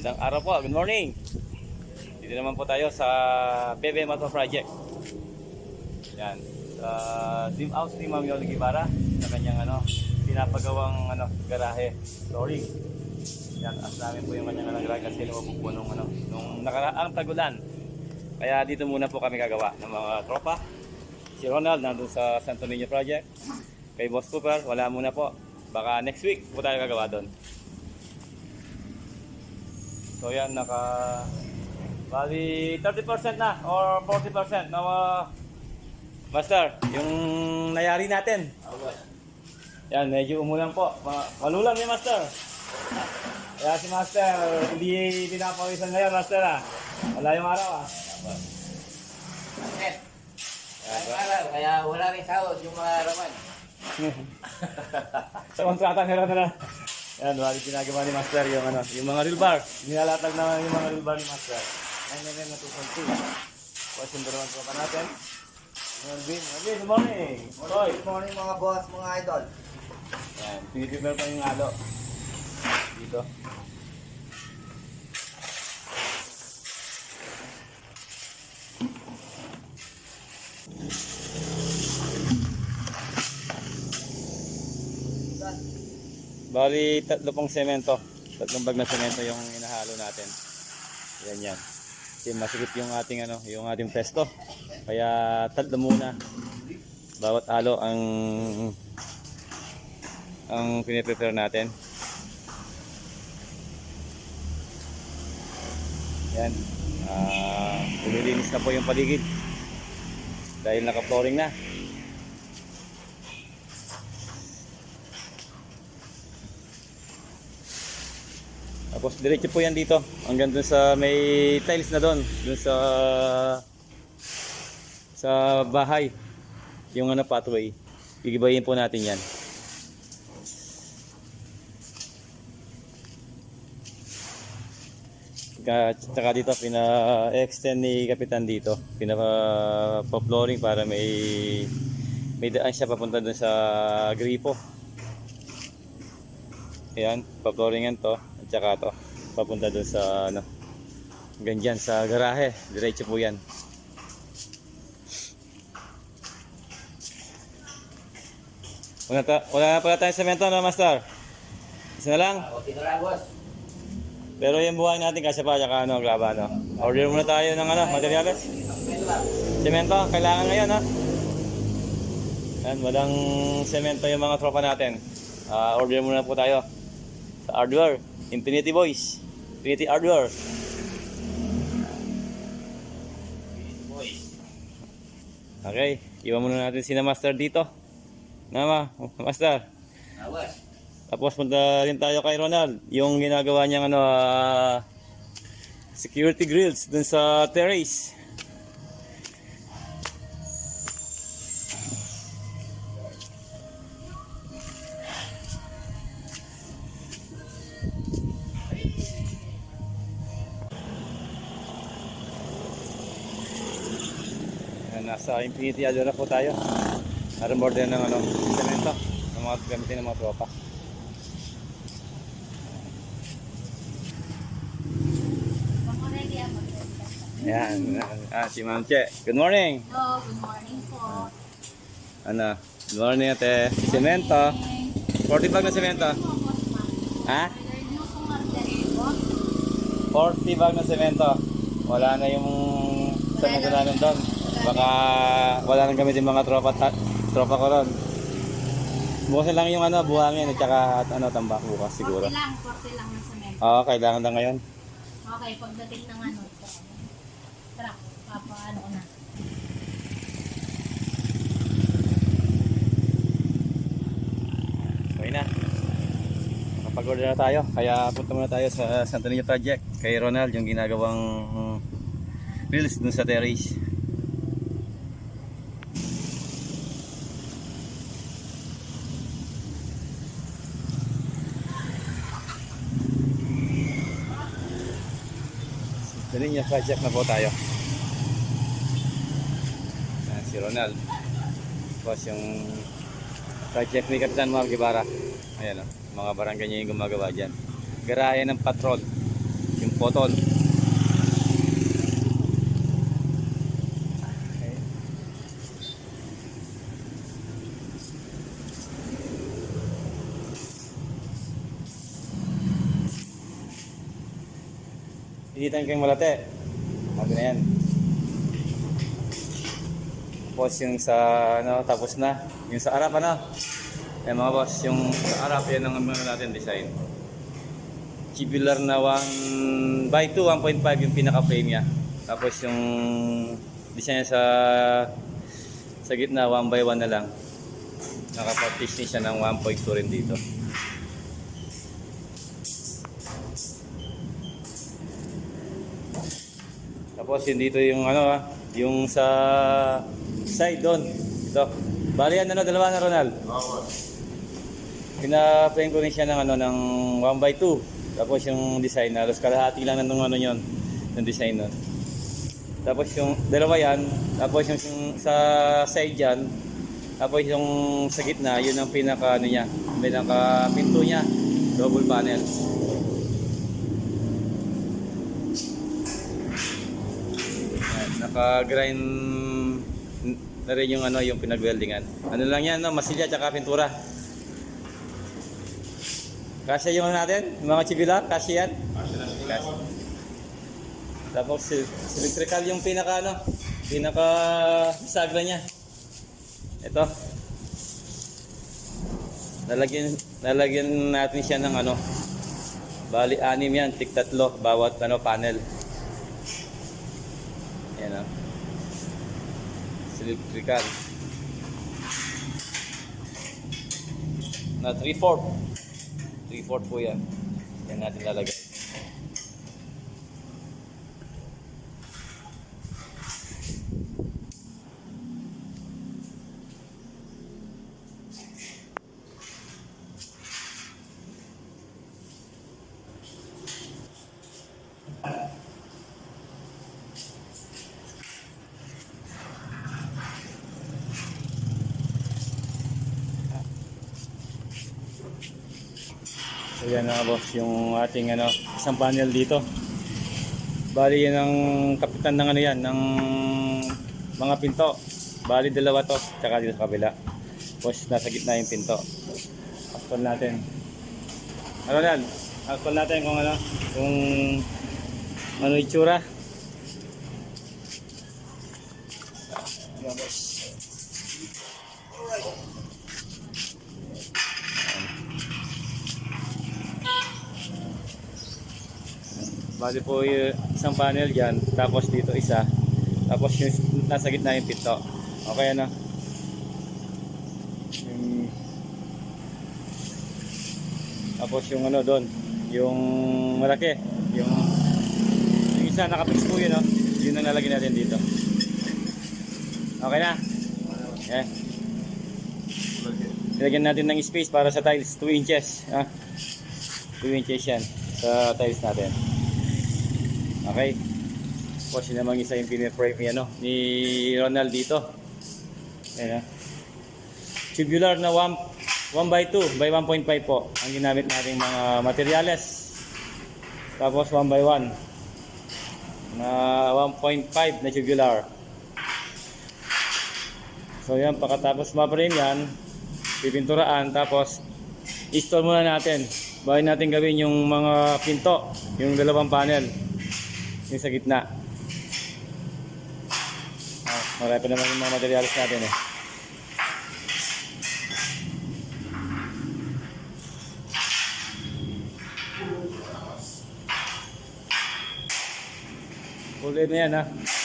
Magandang araw po. Good morning. Dito naman po tayo sa Bebe Motor Project. Yan. Sa Dream House ni Ma'am Yoli Guevara sa kanyang ano, pinapagawang ano, garahe, flooring. Yan, as namin po yung kanyang ano, garahe kasi lumabog po nung, ano, nung nakaraang tagulan. Kaya dito muna po kami gagawa ng mga tropa. Si Ronald nandun sa Santo Niño Project. Kay Boss Cooper, wala muna po. Baka next week po tayo gagawa doon. So yan, naka... Bali, 30% na or 40% na uh, Master, yung nayari natin. Yan, medyo umulan po. Ma malulang ni Master. Kaya si Master, hindi pinapawisan ngayon, Master ah. Wala yung araw ah. Ang araw, kaya wala rin sahod yung mga raman. sa kontrata meron na lang. Yan, bali ginagawa ni Master yung ano, yung mga real bar. Nilalatag na yung mga real bar ni Master. 9mm na 2.2. Tapos yung dalawang tropa natin. Melvin, Melvin, good morning. Good morning mga boss, mga idol. Yan, piniprepare pa yung alo. Dito. Bali, tatlo pong semento. Tatlong bag na semento yung inahalo natin. Yan yan. Kasi masikip yung ating ano, yung ating pesto. Kaya tatlo muna. Bawat halo ang ang piniprepare natin. Yan. Ah, ulilinis na po yung paligid. Dahil naka-flooring na. Tapos diretso po yan dito. Hanggang dun sa may tiles na doon. Dun sa sa bahay. Yung ano pathway. Gigibayin po natin yan. Ka- Tsaka dito, pina-extend ni Kapitan dito. Pinapa-flooring para may may daan siya papunta dun sa gripo. Ayan, pa-flooringan to. At saka to, papunta dun sa ano, ganyan sa garahe. Diretso po yan. Wala, ta wala na pala tayong semento, no, Master? Isa na lang. Okay na lang boss. Pero yung buhay natin kasi pa tsaka ano, glaba no. Order muna tayo ng ano, materyales. Semento, kailangan ngayon ha. Yan, walang semento yung mga tropa natin. Ah, order muna po tayo sa hardware. Infinity Boys. Infinity Hardware. Okay, iwan muna natin si na Master dito. Nama, Master. Ah, boss. Tapos punta rin tayo kay Ronald, yung ginagawa niyang ano, ah, security grills dun sa terrace. Nasa Infinity Aldo na po tayo. Meron order ng ano, semento ng mga gamitin ng mga tropa. Ayan, ah, si Ma'am Che. Good morning. Hello, good morning po. Ano? Good morning ate. Semento. 40 bag na semento. Ha? Order niyo po margarito. 40 bag na semento. Wala na yung semento namin doon. Baka wala nang gamit yung mga tropa ta- tropa ko ron. Bukasan lang yung ano, buhangin at saka at ano, tambak bukas siguro. 40 lang, 40 lang ng semento. Oo, kailangan na ngayon. Okay, pagdating ng ano. Truck, papa, ano ko na. Okay na. Nakapag-order na tayo. Kaya punta muna tayo sa Santo Niño Project. Kay Ronald, yung ginagawang reels dun sa terrace. Santo Niño Project na po tayo. Ayan, si Ronald. Tapos yung project ni Kapitan Mar Guevara. Ayan o, mga barangay niya yung gumagawa dyan. Garahe ng patrol. Yung cotton. Ihitan kayong malate. Sabi na yan. Tapos yung sa ano, tapos na. Yung sa arap ano. Eh mga boss, yung sa arap yan ang ano natin design. Tubular na 1 by 2, 1.5 yung pinaka-frame niya. Tapos yung design niya sa sa gitna 1 by 1 na lang. Nakapartition siya ng 1.2 rin dito. Tapos yun dito yung ano ah, yung sa side doon. Ito. Bali yan ano, dalawa na Ronald. Pina-frame ko rin siya ng ano ng 1 by 2. Tapos yung design halos kalahati lang nung ano yon, yung design nun. Tapos yung dalawa yan, tapos yung, yung sa side yan, tapos yung sa gitna, yun ang pinaka ano niya, pinaka pinto niya, double panel. Naka-grind na rin yung ano yung pinag-weldingan. Ano lang yan, no? masilya tsaka pintura. Kasya yung ano natin, yung mga chibila, kasya yan. Kasya. Tapos electrical yung pinaka ano, pinaka sagra niya. Ito. Lalagyan lalagyan natin siya ng ano. Bali anim yan, tik tatlo bawat ano panel. Yan oh. Si electrical. Na 3/4. 3/4 po yan. Yan natin lalagay. So yan na boss, yung ating ano, isang panel dito. Bali yan ang kapitan ng ano yan, ng mga pinto. Bali dalawa to, tsaka dito sa kabila. Tapos nasa gitna yung pinto. Actual natin. Ano yan? Actual natin kung ano, kung ano itsura. Yan boss. Bali po yung isang panel dyan, tapos dito isa, tapos yung nasa gitna yung pinto. Okay ano? Yung, tapos yung ano doon, yung malaki, yung, yung isa nakapix po yun, no? yun ang lalagyan natin dito. Okay na? Yeah. Ilagyan natin ng space para sa tiles, 2 inches. Ah. 2 inches yan sa tiles natin. Okay. Tapos yun namang isa yung piniframe ni, ano, ni Ronald dito. Ayan ah. Tubular na 1, 1 by 2 by 1.5 po ang ginamit nating mga materyales. Tapos 1 by 1 na 1.5 na tubular. So yan, pagkatapos ma-frame yan, pipinturaan, tapos install muna natin. Bago natin gawin yung mga pinto, yung dalawang panel yung sa gitna. Ah, marami pa naman yung mga materials natin eh. Full na yan ha.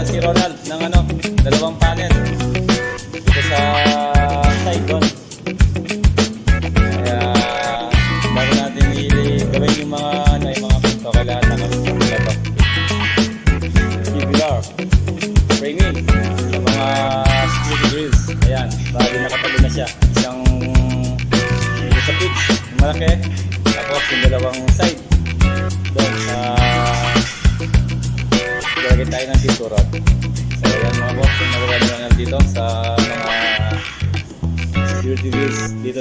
at si Ronald ng ano, dalawang panel.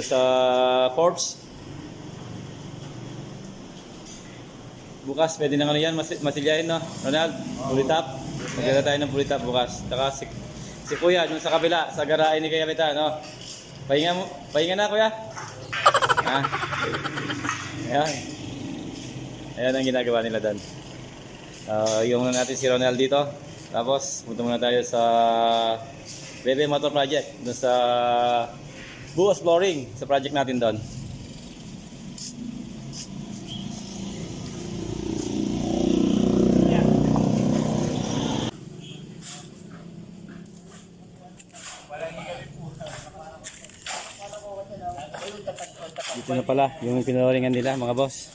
Sa Forbes. Bukas, pwede na ano yan, mas masilyahin no? Ronald, pulitap. Magkita tayo ng pulitap bukas. Taka si, si Kuya, dun sa kabila, sa garahe ni Kuya Rita, no? Pahinga mo, pahinga na Kuya. Ha? Ayan. Ayan ang ginagawa nila doon. Uh, yung na natin si Ronald dito. Tapos, punta muna tayo sa Bebe Motor Project. Doon sa Buwas Flooring, sa project natin doon. Dito na pala yung pinaloringan nila mga boss.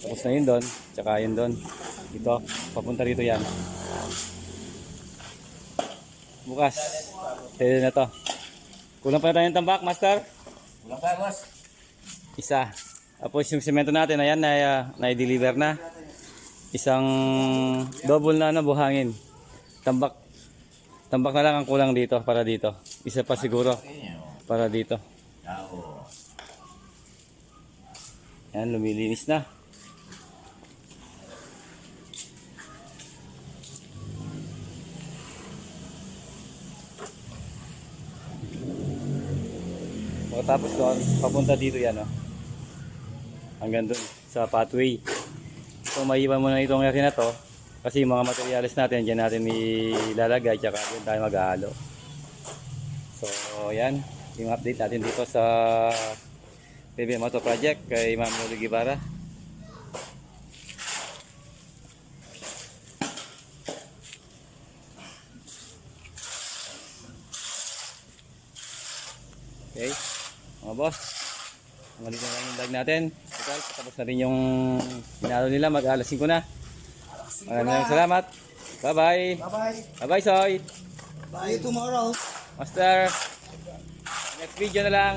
Tapos na yun doon, tsaka yun doon. Dito, papunta rito yan. Bukas, pwede na to. Kulang pa tayong tambak, master? Kulang pa, boss. Isa. Tapos yung semento natin, ayan, na, uh, na-deliver na. Isang double na ano, buhangin. Tambak. Tambak na lang ang kulang dito, para dito. Isa pa siguro, para dito. Oo. Yan, lumilinis na. Pagkatapos doon, papunta dito yan, oh. Hanggang doon, sa pathway. So, maiwan mo na itong area na to. Kasi yung mga materials natin, dyan natin ilalagay, tsaka dyan tayo maghahalo. So, yan. Yung update natin dito sa PBM Auto Project kay Ma'am Lolo Guevara. Okay, mga boss. Dito na lang yung vlog natin. Total, tapos na rin yung pinalo nila. Mag alas 5 na. Maraming salamat. Bye-bye. Bye-bye. Bye-bye, Soy. See you tomorrow. Master. Next video na lang.